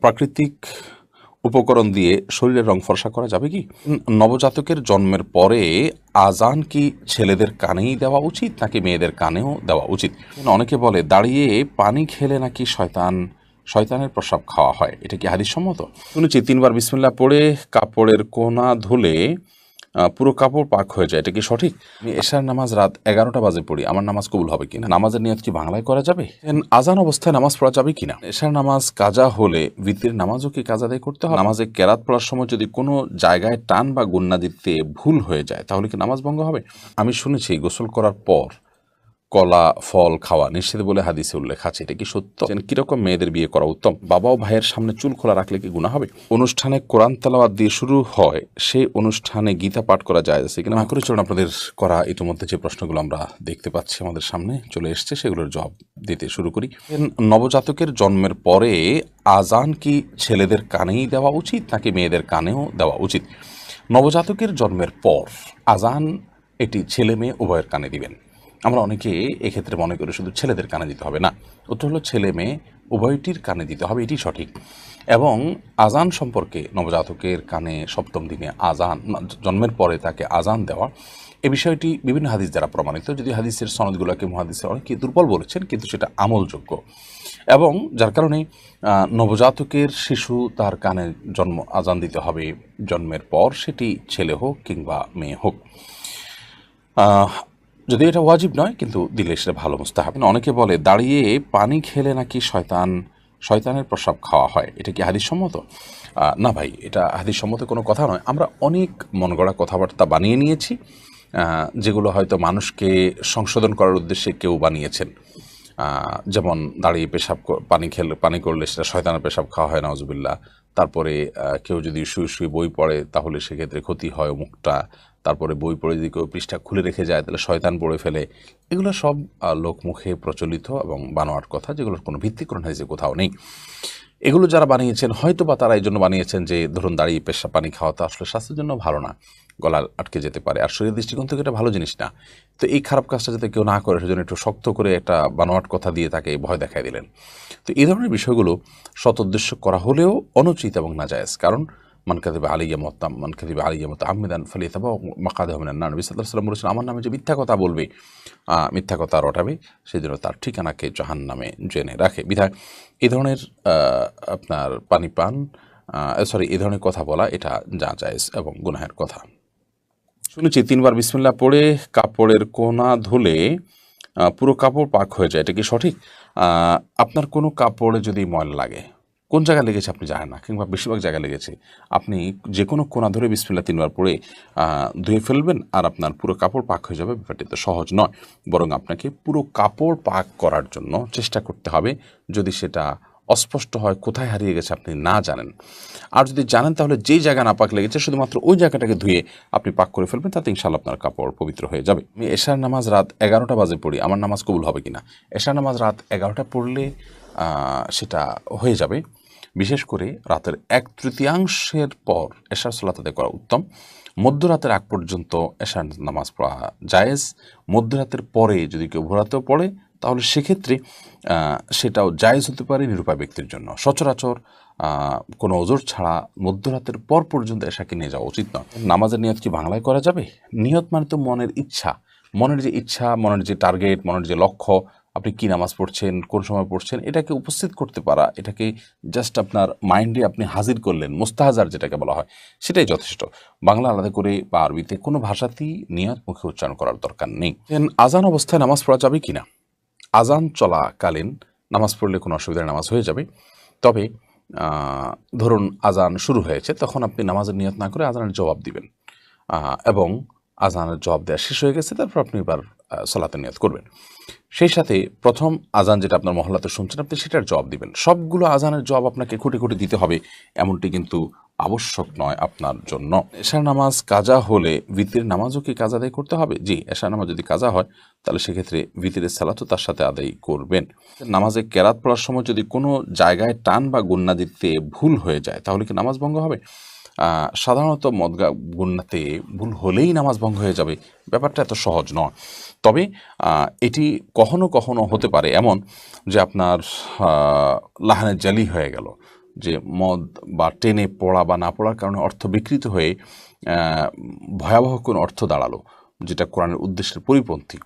প্রাকৃতিক উপকরণ দিয়ে শরীরের রং ফর্সা করা যাবে কি? নবজাতকের জন্মের পরে আজান কি ছেলেদের কানেই দেওয়া উচিত নাকি মেয়েদের কানেও দেওয়া উচিত? অনেকে বলে, দাঁড়িয়ে পানি খেলে নাকি শয়তান, শয়তানের প্রসাব খাওয়া হয়? এটা কি হাদিস সম্মত শুনেছি, তিনবার বিসমিল্লা পড়ে কাপড়ের কোনা ধুলে পুরো কাপড় পাক হয়ে যায়। এটা কি সঠিক? আমি এশার নামাজ রাত এগারোটা বাজে পড়ি। আমার নামাজ কবুল হবে কিনা? নামাজের নিয়ত কি বাংলায় করা যাবে? আজান অবস্থায় নামাজ পড়া যাবে কিনা? এশার নামাজ কাজা হলে ভিত্তির নামাজও কি কাজা করতে হবে? নামাজে কেরাত পড়ার সময় যদি কোনো জায়গায় টান বা গুন্না দিতে ভুল হয়ে যায়, তাহলে কি নামাজ ভঙ্গ হবে? আমি শুনেছি গোসল করার পর কলা, ফল খাওয়া নিষেধ বলে হাদিসে উল্লেখ আছে। এটা কি সত্য? কীরকম মেয়েদের বিয়ে করা উত্তম? বাবা ও ভাইয়ের সামনে চুল খোলা রাখলে কি গুণা হবে? অনুষ্ঠানে কোরআন তালাওয়াত দিয়ে শুরু হয়, সেই অনুষ্ঠানে গীতা পাঠ করা যায় আছে কিনা? করে চলুন আপনাদের করা ইতিমধ্যে যে প্রশ্নগুলো আমরা দেখতে পাচ্ছি আমাদের সামনে চলে এসছে, সেগুলোর জবাব দিতে শুরু করি। নবজাতকের জন্মের পরে আজান কি ছেলেদের কানেই দেওয়া উচিত, নাকি মেয়েদের কানেও দেওয়া উচিত? নবজাতকের জন্মের পর আজান এটি ছেলে মেয়ে উভয়ের কানে দিবেন। আমরা অনেকে এক্ষেত্রে মনে করি শুধু ছেলেদের কানে দিতে হবে না উত্তর হলো ছেলে মেয়ে উভয়টির কানে দিতে হবে, এটি সঠিক। এবং আজান সম্পর্কে নবজাতকের কানে সপ্তম দিনে আজান জন্মের পরে তাকে আজান দেওয়া, এ বিষয়টি বিভিন্ন হাদিস দ্বারা প্রমাণিত। যদি হাদিসের সনদগুলোকে মহাদিসের অনেকে দুর্বল বলেছেন, কিন্তু সেটা আমলযোগ্য। এবং যার কারণে নবজাতকের শিশু তার কানে জন্ম আজান দিতে হবে, জন্মের পর সেটি ছেলে হোক কিংবা মেয়ে হোক। যদি এটা ওয়াজিব নয়, কিন্তু দিলে সেটা ভালো মুস্তাহাব। অনেকে বলে, দাঁড়িয়ে পানি খেলে নাকি শয়তান, শয়তানের প্রসাব খাওয়া হয়? এটা কি হাদিস সম্মত না ভাই, এটা হাদিস সম্মত কোনো কথা নয়। আমরা অনেক মনগড়া কথাবার্তা বানিয়ে নিয়েছি যেগুলো হয়তো মানুষকে সংশোধন করার উদ্দেশ্যে কেউ বানিয়েছেন। যেমন দাঁড়িয়ে পেশাব পানি খেলে, পানি করলে সেটা শয়তানের পেশাব খাওয়া হয় নজবিল্লা তারপরে কেউ যদি শুয়ে শুয়ে বই পড়ে, তাহলে সেক্ষেত্রে ক্ষতি হয় মুখটা। তারপরে বই পড়ে যদি কেউ পৃষ্ঠা খুলে রেখে যায়, তাহলে শয়তান পড়ে ফেলে। এগুলো সব লোক লোকমুখে প্রচলিত এবং বানোয়ার কথা, যেগুলোর কোনো ভিত্তি হয়েছে কোথাও নেই। এগুলো যারা বানিয়েছেন হয়তো বা তারা এই জন্য বানিয়েছেন যে, ধরুন দাঁড়িয়ে পেশা পানি খাওয়া তো আসলে স্বাস্থ্যের জন্য ভালো না। গলা আটকে যেতে পারে। আর শরীরের দৃষ্টিকোণ থেকে এটা ভালো জিনিস না। তো এই খারাপ কাজটা যাতে কেউ না করে, সেজন্য একটু শক্ত করে একটা বানোয়াট কথা দিয়ে তাকে ভয় দেখায় দিলেন। তো এই ধরনের বিষয়গুলো সৎ উদ্দেশ্য করা হলেও অনুচিত এবং নাজায়জ। কারণ মান কাদিবা আলিয়া মতাম মান কাদিবা আলিয়া মত আহমেদান ফলে তাবা মাকাদে হবেন না নবী সাল্লাহ সাল্লাম বলেছেন, আমার নামে যে মিথ্যা কথা বলবে মিথ্যা কথা রটাবে সেই জন্য তার ঠিকানাকে জাহান নামে জেনে রাখে। বিধায় এই ধরনের আপনার পানি পান সরি এই ধরনের কথা বলা এটা যা জায়েজ এবং গুনাহের কথা। শুনেছি, তিনবার বিসমিল্লা পড়ে কাপড়ের কোনা ধুলে পুরো কাপড় পাক হয়ে যায়, এটা কি সঠিক? আপনার কোনো কাপড়ে যদি ময়লা লাগে কোন জায়গায় লেগেছে আপনি জানেন না কিংবা বেশিরভাগ জায়গায় লেগেছে? আপনি যে কোনো কোনা ধরে বিসমিল্লা তিনবার আহ, ধুয়ে ফেলবেন আর আপনার পুরো কাপড় পাক হয়ে যাবে ব্যাপারটি তো সহজ নয়। বরং আপনাকে পুরো কাপড় পাক করার জন্য চেষ্টা করতে হবে যদি সেটা অস্পষ্ট হয় কোথায় হারিয়ে গেছে আপনি না জানেন। আর যদি জানেন তাহলে যেই জায়গা না পাক লেগেছে শুধুমাত্র ওই জায়গাটাকে ধুয়ে আপনি পাক করে ফেলবেন তাতে ইনশাল্লাহ আপনার কাপড় পবিত্র হয়ে যাবে। আমি এশার নামাজ রাত এগারোটা বাজে পড়ি আমার নামাজ কবুল হবে কিনা? এশার নামাজ রাত এগারোটা পড়লে সেটা হয়ে যাবে। বিশেষ করে রাতের এক তৃতীয়াংশের পর এশার সালাত আদায় করা উত্তম। মধ্যরাতের আগ পর্যন্ত এশার নামাজ পড়া জায়েজ। মধ্যরাতের পরে যদি কেউ ভোরাতেও পড়ে, তাহলে সেক্ষেত্রে সেটাও জায়েজ হতে পারে নিরুপায় ব্যক্তির জন্য। সচরাচর কোনো ওজোর ছাড়া মধ্যরাতের পর পর্যন্ত এশাকে নিয়ে যাওয়া উচিত নয়। নামাজের নিয়ত কি বাংলায় করা যাবে? নিয়ত মানে তো মনের ইচ্ছা। মনের যে ইচ্ছা, মনের যে টার্গেট, মনের যে লক্ষ্য আপনি কি নামাজ পড়ছেন, কোন সময় পড়ছেন, এটাকে উপস্থিত করতে পারা, এটাকে জাস্ট আপনার মাইন্ডে আপনি হাজির করলেন, মোস্তাহাজার যেটাকে বলা হয়, সেটাই যথেষ্ট। বাংলা আলাদা করে বা আরবিতে কোনো ভাষাতেই নিয়ত মুখে উচ্চারণ করার দরকার নেই। আজান অবস্থায় নামাজ পড়া যাবে কি না? আজান চলাকালীন নামাজ পড়লে কোনো অসুবিধার নামাজ হয়ে যাবে। তবে ধরুন আজান শুরু হয়েছে, তখন আপনি নামাজের নিয়ত না করে আজানের জবাব দিবেন। এবং আজানের জবাব দেওয়া শেষ হয়ে গেছে তারপর আপনি এবার আহ, সলাতের নিয়ত করবেন। সেই সাথে প্রথম আজান যেটা আপনার মহল্লাতে শুনছেন আপনি সেটার জবাব দিবেন। সবগুলো আজানের জবাব আপনাকে খুঁটে খুঁটে দিতে হবে এমনটি কিন্তু আবশ্যক নয় আপনার জন্য। এশার নামাজ কাজা হলে ভিতির নামাজও কি কাজা আদায় করতে হবে? জি এশার নামাজ যদি কাজা হয় তাহলে সেক্ষেত্রে ভিতরের সালাতও তার সাথে আদায় করবেন। নামাজে কেরাত পড়ার সময় যদি কোনো জায়গায় টান বা গুন্না দিতে ভুল হয়ে যায় তাহলে কি নামাজ ভঙ্গ হবে? সাধারণত মদগা গুন্নাতে ভুল হলেই নামাজ ভঙ্গ হয়ে যাবে। ব্যাপারটা এত সহজ নয়। তবে এটি কখনো কখনো হতে পারে এমন যে আপনার লাহানের জালি হয়ে গেল, যে মদ বা টেনে পড়া বা না পড়ার কারণে অর্থ বিকৃত হয়ে ভয়াবহ কোনো অর্থ দাঁড়াল, যেটা কোরআনের উদ্দেশ্যের পরিপন্থী।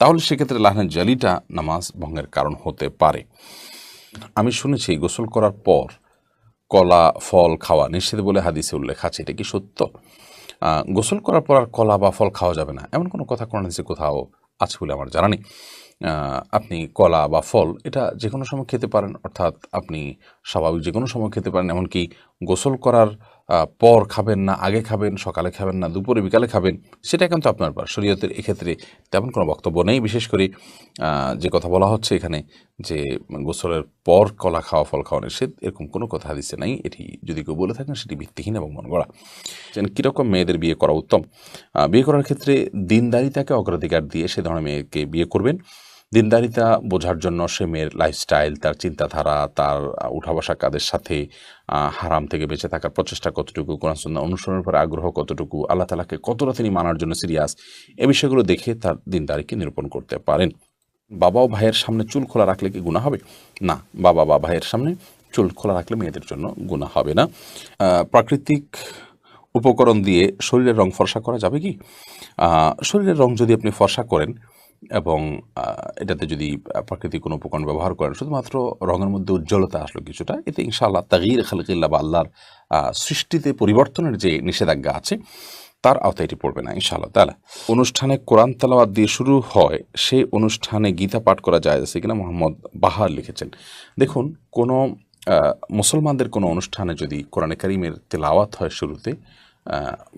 তাহলে সেক্ষেত্রে লাহানের জালিটা নামাজ ভঙ্গের কারণ হতে পারে। আমি শুনেছি গোসল করার পর কলা, ফল খাওয়া নিষেধ বলে হাদিসে উল্লেখ আছে, এটা কি সত্য? গোসল করার পর আর কলা বা ফল খাওয়া যাবে না, এমন কোনো কথা কোনো হাদিসে কোথাও আছে বলে আমার জানা নেই। আপনি কলা বা ফল, এটা যে কোনো সময় খেতে পারেন, অর্থাৎ আপনি স্বাভাবিক যে কোনো সময় খেতে পারেন, এমনকি গোসল করার পর খাবেন না, আগে খাবেন, সকালে খাবেন না, দুপুরে, বিকালে খাবেন, সেটা কিন্তু আপনার ব্যাপার। শরীয়তের এক্ষেত্রে তেমন কোনো বক্তব্য নেই। বিশেষ করে যে কথা বলা হচ্ছে এখানে যে, গোসলের পর কলা খাওয়া, ফল খাওয়া নিষেধ, এরকম কোনো কথা দিচ্ছে নাই। এটি যদি কেউ বলে থাকেন, সেটি ভিত্তিহীন এবং মন গড়া। যেন কীরকম মেয়েদের বিয়ে করা উত্তম? বিয়ে করার ক্ষেত্রে দিনদারিতাকে অগ্রাধিকার দিয়ে সে ধরনের মেয়েকে বিয়ে করবেন। দিনদারিতা বোঝার জন্য সে মেয়ের লাইফস্টাইল তার চিন্তাধারা তার আহ, উঠা বসা কাদের সাথে হারাম থেকে বেঁচে থাকার প্রচেষ্টা কতটুকু কোরআন অনুসরণের পর আগ্রহ কতটুকু আল্লাহ তালাকে কতটা তিনি মানার জন্য সিরিয়াস এ বিষয়গুলো দেখে তার দিনদারিকে নিরূপণ করতে পারেন। বাবা ও ভাইয়ের সামনে চুল খোলা রাখলে কি গুণা হবে? না বাবা বা ভাইয়ের সামনে চুল খোলা রাখলে মেয়েদের জন্য গুণা হবে না। প্রাকৃতিক উপকরণ দিয়ে শরীরের রং ফর্সা করা যাবে কি? শরীরের রং যদি আপনি ফর্সা করেন এবং এটাতে যদি প্রাকৃতিক কোনো উপকরণ ব্যবহার করেন, শুধুমাত্র রঙের মধ্যে উজ্জ্বলতা আসলো কিছুটা, এতে ইনশাআল্লাহ তাগির খালকিল্লা বা আল্লাহর সৃষ্টিতে পরিবর্তনের যে নিষেধাজ্ঞা আছে, তার আওতায় এটি পড়বে না, ইনশাআল্লাহ। তালা অনুষ্ঠানে কোরআন তালাওয়াত দিয়ে শুরু হয়, সেই অনুষ্ঠানে গীতা পাঠ করা যায় আছে কিনা মোহাম্মদ বাহার লিখেছেন। দেখুন, কোনো মুসলমানদের কোনো অনুষ্ঠানে যদি কোরআনে কারিমের তেলাওয়াত হয় শুরুতে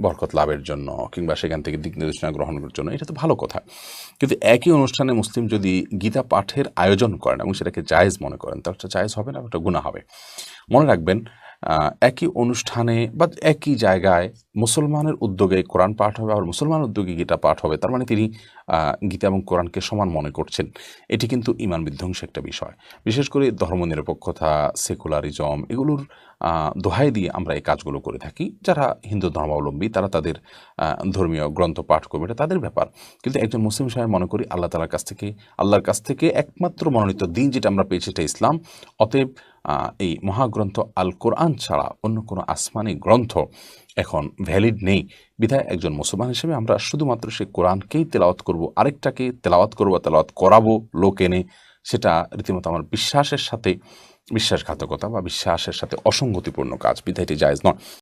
বরকত লাভের জন্য কিংবা সেখান থেকে দিক নির্দেশনা গ্রহণের জন্য, এটা তো ভালো কথা। কিন্তু একই অনুষ্ঠানে মুসলিম যদি গীতা পাঠের আয়োজন করেন এবং সেটাকে জায়েজ মনে করেন, তাহলে জায়েজ হবে না, ওটা গুণা হবে। মনে রাখবেন একই অনুষ্ঠানে বা একই জায়গায় মুসলমানের উদ্যোগে কোরআন পাঠ হবে আবার মুসলমান উদ্যোগে গীতা পাঠ হবে। তার মানে তিনি গীতা এবং কোরআনকে সমান মনে করছেন। এটি কিন্তু ইমান বিধ্বংসী একটা বিষয়। বিশেষ করে ধর্মনিরপেক্ষতা সেকুলারিজম এগুলোর দোহাই দিয়ে আমরা এই কাজগুলো করে থাকি। যারা হিন্দু ধর্মাবলম্বী তারা তাদের ধর্মীয় গ্রন্থ, পাঠ করবে এটা তাদের ব্যাপার। কিন্তু একজন মুসলিম সাহেব মনে করি আল্লাহ তালার কাছ থেকে, আল্লাহর কাছ থেকে একমাত্র মনোনীত দিন যেটা আমরা পেয়েছি এটা ইসলাম। অতএব এই মহাগ্রন্থ আল কোরআন ছাড়া অন্য কোনো আসমানি গ্রন্থ এখন ভ্যালিড নেই। বিধায় একজন মুসলমান হিসেবে আমরা শুধুমাত্র সেই কোরআনকেই তেলাওয়াত করব, আরেকটাকে তেলাওয়াত করব, তেলাওয়াত করাবো, লোক এনে, সেটা রীতিমতো আমার বিশ্বাসের সাথে, বিশ্বাসঘাতকতা বা বিশ্বাসের সাথে অসঙ্গতিপূর্ণ কাজ। বিধায়টি জায়জ নয়।